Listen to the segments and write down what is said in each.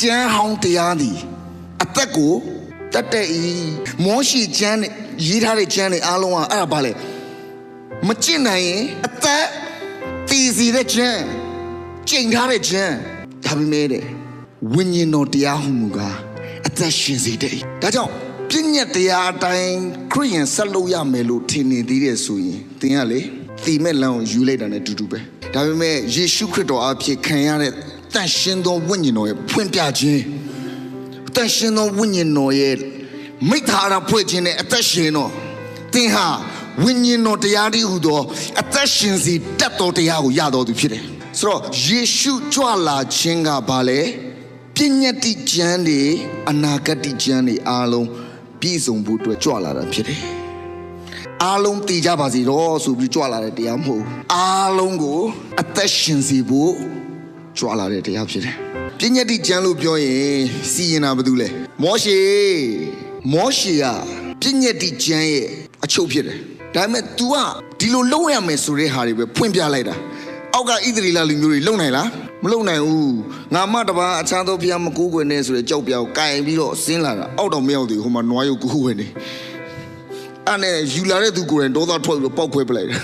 ကျမ်းဟောင်းတရားသည်အသက်ကိုတတ်တဲ့ဤမောရှိကျမ်းနဲ့ရေးထားတဲ့ကျမ်းတွေအားလုံးကအဲ့ဒါဘာလဲမကျင့်နိုင်ရင်အသက်တည်စီတဲ့ကျမ်းကျင့်ထားတဲ့ကျမ်းဒါပေမဲ့တဲ့ဝိညာဉ်တော်တရားဟုမူကားအသက်ရှင်စေတဲ့ဒါကြောင့်ပြည့်ညတ်တရားအတိုင်းခရိယန်ဆက်လုပ်ရမယ်လို့ထင်နေသေးတယ်ဆိုရင်သင်ကလေတီမဲ့လမ်းကိုယူလိုက်တာနဲ့တူတူပဲဒါပေမဲ့ယေရှုခရစ်တော်အဖြစ်ခံရတဲ့ တန်ရှင်းသောဝိညာဉ်တော်ရဲ့ဖွင့်ပြခြင်းတန်ရှင်းသောဝိညာဉ်တော်ရဲ့မိသားအရာဖွဲ့ခြင်းနဲ့အသက်ရှင်တော့သင်ဟာဝိညာဉ်တော်တရားတည်းဟူသောအသက်ရှင်စီတတ်တော်တရားကိုရတော်သူဖြစ်တယ်ဆိုတော့ယေရှုကြွလာခြင်းကဘာလဲပြည့်ညတ်တိကျမ်းတွေအနာဂတ်တိကျမ်းတွေအားလုံးပြည့်စုံဖို့အတွက်ကြွလာတာဖြစ်တယ်အားလုံးတည်ကြပါစေတော့ဆိုပြီးကြွလာတဲ့တရားမဟုတ်ဘူးအားလုံးကိုအသက်ရှင်စေဖို့ ကြွလာတဲ့တရားဖြစ်တယ်ပြည့်ညတ်တိကျမ်းလို့ပြောရင်စီရင်တာဘာတူလဲမောရှေမောရှေကပြည့်ညတ်တိကျမ်းရဲ့အချုပ်ဖြစ်တယ်ဒါပေမဲ့ तू ကဒီလိုလုပ်ရမယ်ဆိုတဲ့ဟာတွေပဲဖွင့်ပြလိုက်တာအောက်ကဣသရေလလူမျိုးတွေလုံနိုင်လားမလုံနိုင်ဘူးငါမတပါအခြားသောဘုရားမကူးကွယ်နဲ့ဆိုတဲ့ကြောက်ပြောက်ကင်ပြီးတော့ဆင်းလာတာအောက်တော့မရောက်သေးဘူးဟိုမှာနွားရုပ်ကူးကွယ်နေအဲ့နဲ့ယူလာတဲ့သူကိုယ်တိုင်ဒေါသထွက်ပြီးတော့ပောက်ခွဲပလိုက်တယ်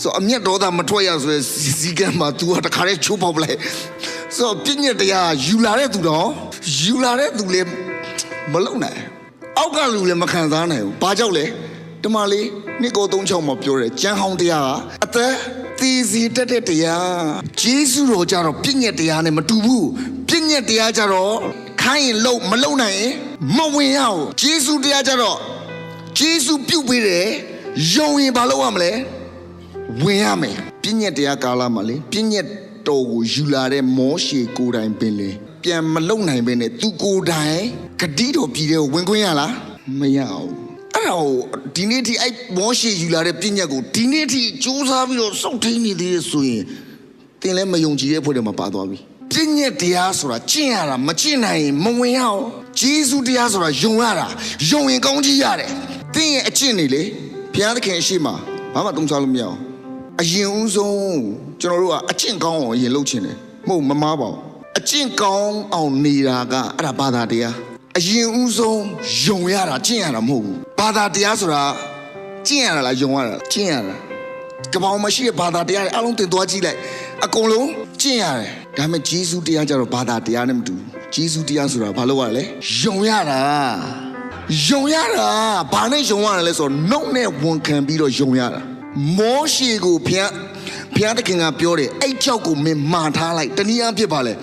ဆိုအမျက်ဒေါသမထွက်ရဆိုရယ်စီကံမှာ तू ကတခါတည်းချိုးပေါက်ပလိုက်ဆိုပြည့်ညက်တရားယူလာတဲ့သူတော့ယူလာတဲ့သူလည်းမလုံနိုင်အောက်ကလူလည်းမခံစားနိုင်ဘူးဘာကြောင့်လဲတမလေးနိကို36မှာပြောတယ်ကျမ်းဟောင်းတရားကအသက်သီစီတက်တဲ့တရားဂျေစုတော်ကြတော့ပြည့်ညက်တရားနဲ့မတူဘူးပြည့်ညက်တရားကြတော့ခိုင်းရင်လုံမလုံနိုင်ရင်မဝင်ရဘူးဂျေစုတရားကြတော့ဂျေစုပြုတ်ပေးတယ်ယုံရင်ဘာလုပ်ရမလဲ ဝင်ရမယ်ပြည့်ညက်တရားကာလမှာလေပြည့်ညက်တော်ကိုယူလာတဲ့မောရှေကိုယ်တိုင်ပင်လေပြန်မလုံနိုင်ပဲနဲ့သူကိုယ်တိုင်ဂတိတော်ပြည်တဲ့ကိုဝင်ခွင့်ရလားမရဘူးအဲ့တော့ဒီနေ့ထိအဲ့မောရှေယူလာတဲ့ပြည့်ညက်ကိုဒီနေ့ထိစူးစမ်းပြီးတော့စောင့်ထိန်နေသေးတယ်ဆိုရင်သင်လည်းမယုံကြည်တဲ့ဖွဲ့တွေမှာပါသွားပြီပြည့်ညက်တရားဆိုတာကျင့်ရတာမကျင့်နိုင်ရင်မဝင်ရအောင်ဂျေစုတရားဆိုတာယုံရတာယုံရင်ကောင်းကြီးရတယ်သင်ရဲ့အကျင့်နေလေဘုရားသခင်အရှိမဘာမှတုံးစားလို့မရအောင် အရင်ဦးဆုံးကျွန်တော်တို့ကအကျင့်ကောင်းအောင်အရင်လုပ်ချင်တယ်မဟုတ်မမားပါဘူးအကျင့်ကောင်းအောင်နေတာကအဲ့ဒါဘာသာတရားအရင်ဦးဆုံးယုံရတာကျင့်ရတာမဟုတ်ဘူးဘာသာတရားဆိုတာကျင့်ရတာလားယုံရတာလားကျင့်ရတာကပောင်မရှိတဲ့ဘာသာတရားတွေအလုံးတင်သွားကြည့်လိုက်အကုန်လုံးကျင့်ရတယ်ဒါပေမဲ့ဂျေဇုတရားကြတော့ဘာသာတရားနဲ့မတူဘူးဂျေဇုတရားဆိုတာဘာလို့ရလဲယုံရတာယုံရတာဘာနဲ့ယုံရတယ်လဲဆိုတော့နှုတ်နဲ့ဝန်ခံပြီးတော့ယုံရတာ မောရှေကိုဘုရားဘုရားသခင်ကပြောတယ်အဲ့ကြောက်ကိုမင်းမာထားလိုက်တနည်းအားဖြင့်ပါလေ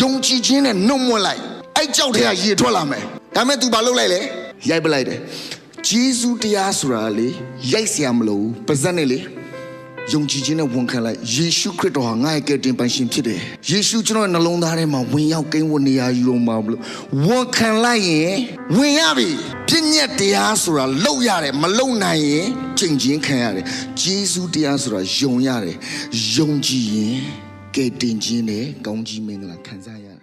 ယုံကြည်ခြင်းနဲ့နှုတ်မွတ်လိုက်အဲ့ကြောက်ထဲကရေထွက်လာမယ်ဒါမဲ့ तू ဘာလုပ်လိုက်လဲရိုက်ပလိုက်တယ်ဂျေဇုတရားဆိုတာလေရိုက်เสียမလို့ဘူးပါဇက်နဲ့လေ ယုံကြည်ခြင်းနဲ့ဝန်ခံလိုက်ယေရှုခရစ်တော်ဟာငါ့ရဲ့ကယ်တင်ပိုင်ရှင်ဖြစ်တယ်ယေရှုကျွန်တော်ရဲ့နှလုံးသားထဲမှာဝင်ရောက်ကိန်းဝတ်နေရာယူတော်မှာဘလို့ဝန်ခံလိုက်ရင်ဝင်ရပြီပြည့်ညက်တရားဆိုတာလုံရတယ်မလုံနိုင်ရင်ချိန်ချင်းခံရတယ်ဂျေဇုတရားဆိုတာယုံရတယ်ယုံကြည်ရင်ကယ်တင်ခြင်းနဲ့ကောင်းကြီးမင်္ဂလာခံစားရတယ်